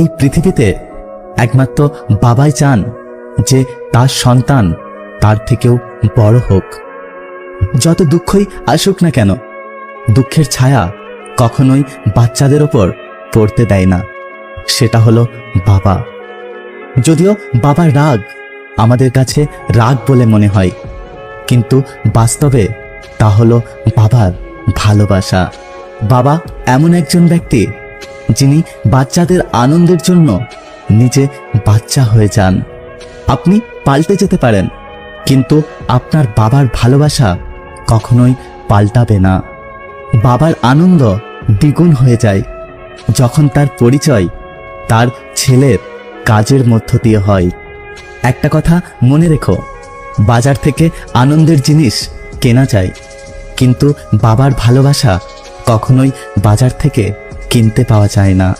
এই পৃথিবীতে একমাত্র বাবাই চান যে তার সন্তান তার থেকেও বড় হোক। যত দুঃখই আসুক না কেন, দুঃখের ছায়া কখনোই বাচ্চাদের ওপর পড়তে দেয় না। সেটা হলো বাবা। যদিও বাবার রাগ আমাদের কাছে রাগ বলে মনে হয়, কিন্তু বাস্তবে তা হলো বাবার ভালোবাসা। বাবা এমন একজন ব্যক্তি যিনি বাচ্চাদের আনন্দের জন্য নিজে বাচ্চা হয়ে যান। আপনি পাল্টে যেতে পারেন, কিন্তু আপনার বাবার ভালোবাসা কখনোই পাল্টাবে না। বাবার আনন্দ দ্বিগুণ হয়ে যায়, যখন তার পরিচয় তার ছেলের কাজের মধ্য দিয়ে হয়। একটা কথা মনে রেখো, বাজার থেকে আনন্দের জিনিস কেনা যায়, কিন্তু বাবার ভালোবাসা কখনোই বাজার থেকে কিনতে পাওয়া যায় না।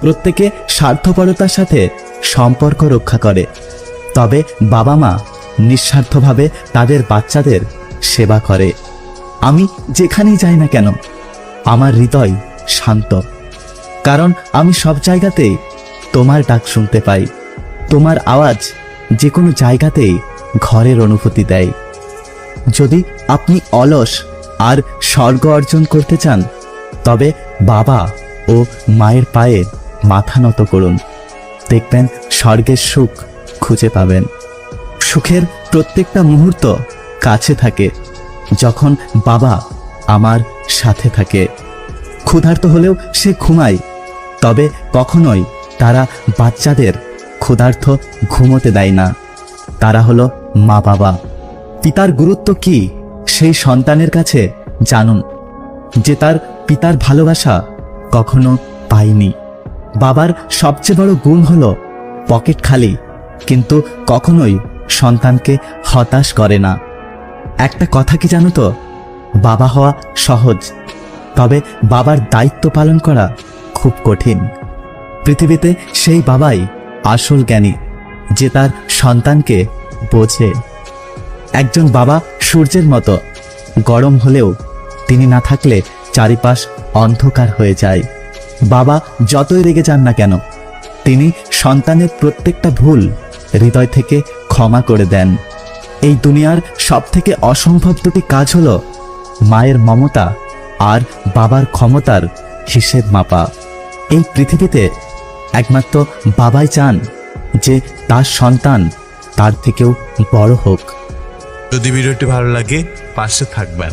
প্রত্যেকে স্বার্থপরতার সাথে সম্পর্ক রক্ষা করে। তবে বাবা মা নিঃস্বার্থভাবে তাদের বাচ্চাদের সেবা করে। আমি যেখানেই যাই না কেন, আমার হৃদয় শান্ত। কারণ আমি সব জায়গাতেই তোমার ডাক শুনতে পাই। তোমার আওয়াজ যে কোনো জায়গাতেই ঘরের অনুভূতি দেয়। যদি আপনি অলস আর স্বর্গ অর্জন করতে চান তবে বাবা ও মায়ের পায়ে মাথা নত করুন। দেখবেন স্বর্গের সুখ খুঁজে পাবেন। সুখের প্রত্যেকটা মুহূর্ত কাছে থাকে, যখন বাবা আমার সাথে থাকে। ক্ষুধার্ত হলেও সে ঘুমায়, তবে কখনোই তারা বাচ্চাদের ক্ষুধার্ত ঘুমোতে দেয় না। তারা হলো মা বাবা পিতার গুরুত্ব কি? সেই সন্তানের কাছে জানুন। যে তার পিতার ভালোবাসা কখনো পায়নি। বাবার সবচেয়ে বড় গুণ হল পকেট খালি, কিন্তু কখনোই সন্তানকে হতাশ করে না। একটা কথা কি জানো তো? বাবা হওয়া সহজ, তবে বাবার দায়িত্ব পালন করা খুব কঠিন। পৃথিবীতে সেই বাবাই আসল জ্ঞানী, যে তার সন্তানকে বোঝে। একজন বাবা সূর্যের মতো, গরম হলেও তিনি না থাকলে চারিপাশ অন্ধকার হয়ে যায়। বাবা যতই রেগে যান না কেন, তিনি সন্তানের প্রত্যেকটা ভুল হৃদয় থেকে ক্ষমা করে দেন। এই দুনিয়ার সব থেকে অসম্ভব দুটি কাজ হলো মায়ের মমতা আর বাবার ক্ষমতার হিসেব মাপা। এই পৃথিবীতে একমাত্র বাবাই চান যে তার সন্তান তার থেকেও বড় হোক। যদি ভিডিওটি ভালো লাগে, পাশে থাকবেন।